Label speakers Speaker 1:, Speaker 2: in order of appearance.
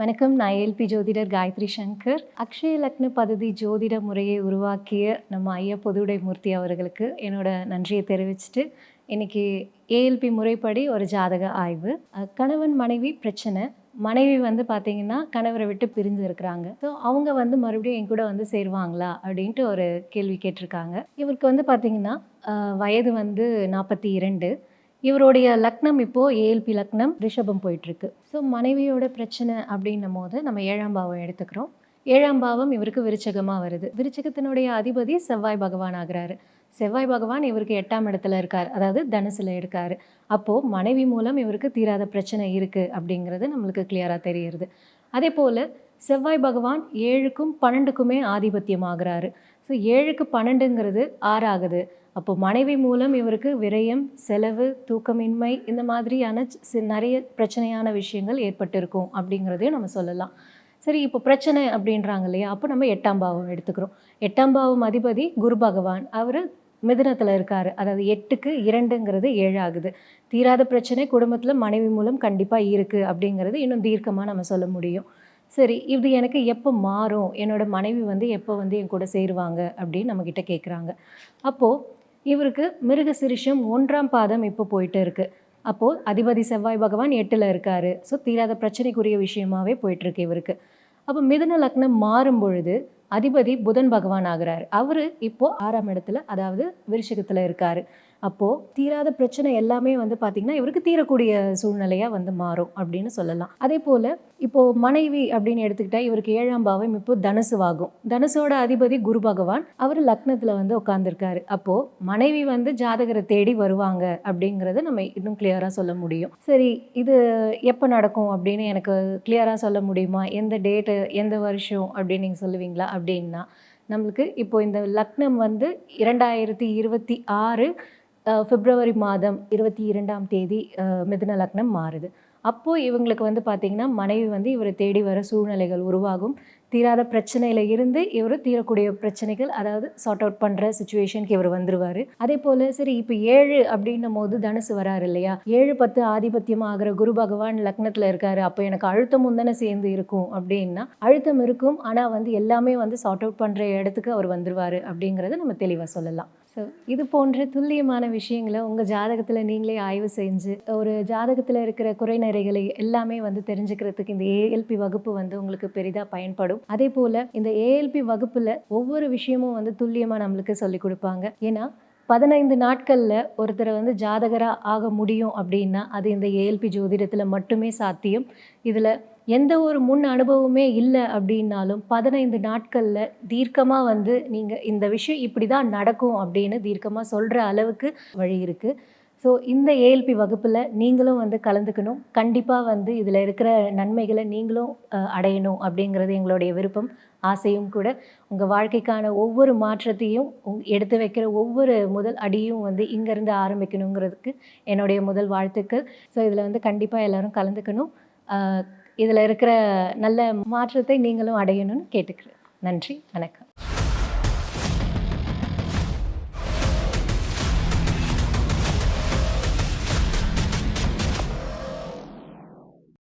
Speaker 1: வணக்கம். நான் ஏல்பி ஜோதிடர் காயத்ரி சங்கர். அக்ஷய லக்ன பததி ஜோதிட முறையை உருவாக்கிய நம்ம ஐயா பொதுவுடை மூர்த்தி அவர்களுக்கு என்னோட நன்றியை தெரிவிச்சுட்டு இன்னைக்கு ஏஎல்பி முறைப்படி ஒரு ஜாதக ஆய்வு. கணவன் மனைவி பிரச்சனை. மனைவி வந்து பார்த்தீங்கன்னா கணவரை விட்டு பிரிஞ்சு இருக்கிறாங்க. ஸோ அவங்க வந்து மறுபடியும் என் கூட வந்து சேருவாங்களா அப்படின்ட்டு ஒரு கேள்வி கேட்டிருக்காங்க. இவருக்கு வந்து பார்த்தீங்கன்னா வயது வந்து நாற்பத்தி இரண்டு. இவருடைய லக்னம் இப்போது ஏஎல்பி லக்னம் ரிஷபம் போயிட்டுருக்கு. ஸோ மனைவியோட பிரச்சனை அப்படின்னும் போது நம்ம ஏழாம் பாவம் எடுத்துக்கிறோம். ஏழாம் பாவம் இவருக்கு விருச்சகமாக வருது. விருச்சகத்தினுடைய அதிபதி செவ்வாய் பகவான் ஆகிறாரு. செவ்வாய் பகவான் இவருக்கு எட்டாம் இடத்துல இருக்கார். அதாவது தனுசில் இருக்கார். அப்போது மனைவி மூலம் இவருக்கு தீராத பிரச்சனை இருக்குது அப்படிங்கிறது நம்மளுக்கு கிளியராக தெரியுது. அதே போல் செவ்வாய் பகவான் ஏழுக்கும் பன்னெண்டுக்குமே ஆதிபத்தியம் ஆகிறாரு. ஸோ ஏழுக்கு பன்னெண்டுங்கிறது ஆறாகுது. அப்போ மனைவி மூலம் இவருக்கு விரயம் செலவு தூக்கமின்மை இந்த மாதிரியான நிறைய பிரச்சனையான விஷயங்கள் ஏற்பட்டிருக்கும் அப்படிங்கிறதையும் நம்ம சொல்லலாம். சரி இப்போ பிரச்சனை அப்படின்றாங்க இல்லையா? அப்போ நம்ம எட்டாம் பாவம் எடுத்துக்கிறோம். எட்டாம் பாவம் அதிபதி குரு பகவான். அவர் மிதுனத்தில் இருக்கார். அதாவது எட்டுக்கு இரண்டுங்கிறது ஏழாகுது. தீராத பிரச்சனை குடும்பத்தில் மனைவி மூலம் கண்டிப்பாக இருக்குது அப்படிங்கிறது இன்னும் தீர்க்கமாக நம்ம சொல்ல முடியும். சரி இது எனக்கு எப்போ மாறும்? என்னோட மனைவி வந்து எப்போ வந்து என் கூட சேருவாங்க அப்படின்னு நம்மக்கிட்ட கேட்குறாங்க அப்போது இவருக்கு மிருகசிரிஷம் ஒன்றாம் பாதம் இப்போ போயிட்டு இருக்குது அப்போது அதிபதி செவ்வாய் பகவான் எட்டில் இருக்காரு. ஸோ தீராத பிரச்சனைக்குரிய விஷயமாவே போயிட்டுருக்கு இவருக்கு. அப்போ மிதுன லக்னம் மாறும் பொழுது அதிபதி புதன் பகவான் ஆகிறார். அவர் இப்போது ஆறாம் இடத்துல அதாவது விருஷகத்தில் இருக்காரு. அப்போது தீராத பிரச்சனை எல்லாமே வந்து பார்த்திங்கன்னா இவருக்கு தீரக்கூடிய சூழ்நிலையாக வந்து மாறும் அப்படின்னு சொல்லலாம். அதே போல் இப்போது மனைவி அப்படின்னு எடுத்துக்கிட்டால் இவருக்கு ஏழாம் பாவம் இப்போ தனுசுவாகும் தனுசோட அதிபதி குரு பகவான் அவர் லக்னத்தில் வந்து உட்காந்துருக்காரு அப்போது மனைவி வந்து ஜாதகரை தேடி வருவாங்க அப்படிங்கிறத நம்ம இன்னும் கிளியராக சொல்ல முடியும். சரி இது எப்போ நடக்கும் அப்படின்னு எனக்கு கிளியராக சொல்ல முடியுமா? எந்த டேட்டு எந்த வருஷம் அப்படின்னு நீங்கள் சொல்லுவீங்களா? அப்படின்னா நம்மளுக்கு இப்போ இந்த லக்னம் வந்து இரண்டாயிரத்தி இருபத்தி ஆறு பிப்ரவரி மாதம் இருபத்தி இரண்டாம் தேதி மிதுன லக்னம் மாறுது. அப்போது இவங்களுக்கு வந்து பார்த்திங்கன்னா மனைவி வந்து இவரை தேடி வர சூழ்நிலைகள் உருவாகும். தீராத பிரச்சனையில் இருந்து இவர் தீரக்கூடிய பிரச்சனைகள் அதாவது சார்ட் அவுட் பண்ணுற சுச்சுவேஷனுக்கு இவர் வந்துருவார். அதே போல் சரி இப்போ ஏழு அப்படின்னும் போது தனுசு வராரு இல்லையா? ஏழு பத்து ஆதிபத்தியம் ஆகிற குரு பகவான் லக்னத்தில் இருக்காரு. அப்போ எனக்கு அழுத்தமும் தானே சேர்ந்து இருக்கும் அப்படின்னா அழுத்தம் இருக்கும். ஆனால் வந்து எல்லாமே வந்து சார்ட் அவுட் பண்ணுற இடத்துக்கு அவர் வந்துருவார் அப்படிங்கிறத நம்ம தெளிவாக சொல்லலாம். ஸோ இது போன்ற துல்லியமான விஷயங்களை உங்கள் ஜாதகத்தில் நீங்களே ஆய்வு செஞ்சு ஒரு ஜாதகத்தில் இருக்கிற குறைநிறைகளை எல்லாமே வந்து தெரிஞ்சுக்கிறதுக்கு இந்த ஏஎல்பி வகுப்பு வந்து உங்களுக்கு பெரிதாக பயன்படும். அதே போல் இந்த ஏஎல்பி வகுப்பில் ஒவ்வொரு விஷயமும் வந்து துல்லியமாக நம்மளுக்கு சொல்லி கொடுப்பாங்க. ஏன்னா பதினைந்து நாட்களில் ஒருத்தரை வந்து ஜாதகராக ஆக முடியும் அப்படின்னா அது இந்த ஏஎல்பி ஜோதிடத்தில் மட்டுமே சாத்தியம். இதில் எந்த ஒரு முன் அனுபவமே இல்லை அப்படின்னாலும் பதினைந்து நாட்களில் தீர்க்கமாக வந்து நீங்கள் இந்த விஷயம் இப்படி தான் நடக்கும் அப்படின்னு தீர்க்கமாக சொல்கிற அளவுக்கு வழி இருக்குது ஸோ இந்த ஏஎல்பி வகுப்பில் நீங்களும் வந்து கலந்துக்கணும். கண்டிப்பாக வந்து இதில் இருக்கிற நன்மைகளை நீங்களும் அடையணும் அப்படிங்கிறது எங்களுடைய விருப்பம். ஆசையும் கூட. உங்கள் வாழ்க்கைக்கான ஒவ்வொரு மாற்றத்தையும் உங் எடுத்து வைக்கிற ஒவ்வொரு முதல் அடியும் வந்து இங்கேருந்து ஆரம்பிக்கணுங்கிறதுக்கு என்னுடைய முதல் வாழ்த்துக்கள். ஸோ இதில் வந்து கண்டிப்பாக எல்லோரும் கலந்துக்கணும். இதில் இருக்கிற நல்ல மாற்றத்தை நீங்களும் அடையணும்னு கேட்டுக்கிறேன். நன்றி. வணக்கம்.